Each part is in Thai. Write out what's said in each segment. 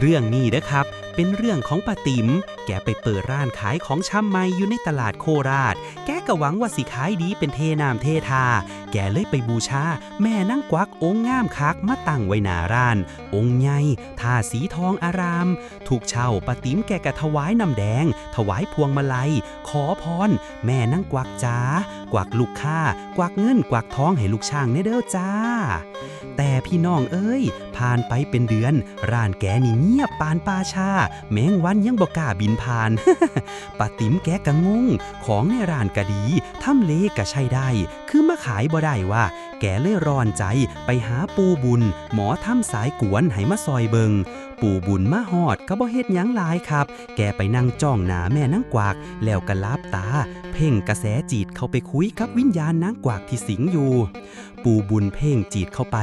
เรื่องนี้นะครับ เป็นเรื่องของป้าติ๋ม แกไปเปิดร้านขายของชำใหม่อยู่ในตลาดโคราช แกก็หวังว่าสิขายดีเป็นเทนามเททา แกเลยไปบูชา แม่นั่งกวักองค์งามคักมาตั้งไว้หน้าร้าน องค์ใหญ่ทาสีทองอาราม ถูกเช่าป้าติ๋มแกก็ถวายน้ำแดง ถวายพวงมาลัย ขอพร แม่นั่งกวักจ้ากวักลูกค้ากวักเงินกวักท้องให้ลูกช่างเนเด้อจ้า แต่พี่น้องเอ้ย ผ่านไปเป็นเดือน ร้านแกนี่เงียบปานปาชา แมงวันยังบอกล้าบินผ่าน ป้าติ๋มแกก็งง ของในร้านก็ดีทำเลก็ใช่ได้ คือมาขายบ่ได้ว่า แกเลยร้อนใจไปหาปูบุญ หมอทำสายกวนให้มาซอยเบิงปูบุญมาหอดก็บ่เฮ็ดหยังหลายครับ แกไปนั่งจ้องหน้าแม่นางกวากแล้วก็ลาบตา เพ่งกระแสจีตเข้าไปคุยกับวิญญาณนางกวากที่สิงอยู่ ปูบุญเพ่งจีตเข้าไป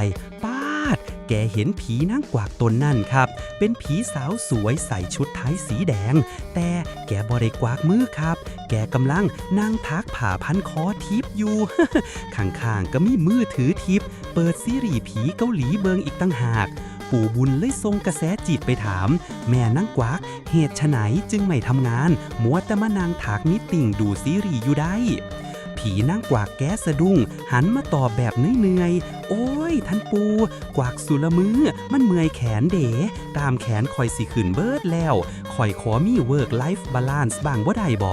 ป้า ดแกเห็นผีนางกวากตนนั่นครับ เป็นผีสาวสวยใส่ชุดไทยสีแดง แต่แกบ่ได้กวากมือครับ แกกำลังนั่งทักผ่าพันคอทิพย์อยู่ ข้างๆก็มีมือถือทิพย์เปิดซีรีส์ผีเกาหลีเบิงอีกตั้งหากปู่บุญเลยทรงกระแสจิตไปถาม แม่นั่งกวัก เหตุไฉนจึงไม่ทำงาน มัวแต่มานางถากนิติ่งดูซีรีส์อยู่ได้ ผีนั่งกวากแก้สะดุ้ง หันมาตอบแบบเหนื่อยๆ โอ้ย ท่านปู กวากสุละมือ มันเมื่อยแขนเด๋ตามแขนคอยสิขึ้นเบิดแล้วคอยขอมีเวิร์กไลฟ์บาลานซ์บ้างบ่ได้บ่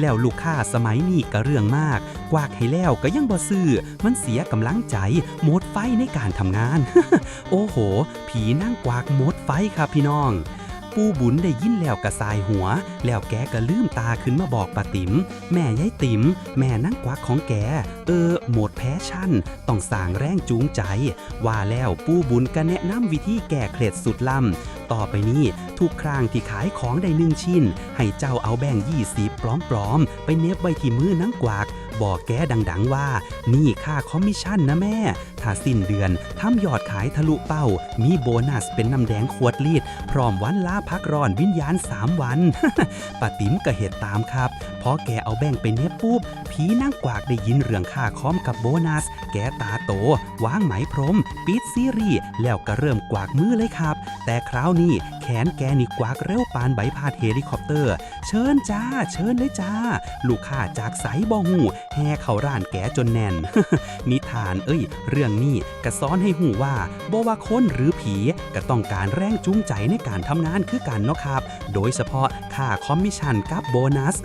แล้วลูกค้าสมัยนี้ก็เรื่องมาก กวากให้แล้วก็ยังบ่ซื้อ มันเสียกำลังใจหมดไฟในการทำงาน โอ้โห ผีนั่งกวากหมดไฟครับพี่น้อง ปูบุญได้ยินแล้วกระสายหัว แล้วแกก็ลืมตาขึ้นมาบอกป้าติ๋มแม่ยายติ๋มแม่นั่งกวักของแก เออ หมดแพชชั่น ต้องสร้างแรงจูงใจ ว่าแล้วปูบุญก็แนะนำวิธีแก้เคล็ดสุดล้ำต่อไปนี้ทุกครั้งที่ขายของได้หนึ่งชิ้น ให้เจ้าเอาแบ่งยี่สิบปลอมๆ ไปเน็บไว้ที่มือนั่งกวาก บอกแกดังๆว่า นี่ค่าคอมมิชชั่นนะแม่ ถ้าสิ้นเดือนทำยอดขายทะลุเป้า มีโบนัสเป็นน้ำแดงขวดลีด พร้อมวันลาพักร้อนวิญญาณ 3 วันป้าติ๋มก็เหตุตามครับ พอแกเอาแบ่งไปเน็บปุ๊บ ผีนั่งกวากได้ยินเรื่องค่าคอมกับโบนัส แกตาโต วางไหมพรม ปิดซีรีส์แล้วก็เริ่มกวากมือเลยครับ แต่คราวนี้แขนแกนี่กวากเร็วปานใบพาดเฮลิคอปเตอร์ เชิญจ้า เชิญเลยจ้า ลูกค้าจากไสบ่หูแห่เขาร้านแกจนแน่น นิทานเอ้ย เรื่องนี้ก็สอนให้หูว่าบ่ว่าคนหรือผีก็ต้องการแรงจูงใจในการทำงานคือกันเนาะครับ โดยเฉพาะค่าคอมมิชชั่นกับโบนัส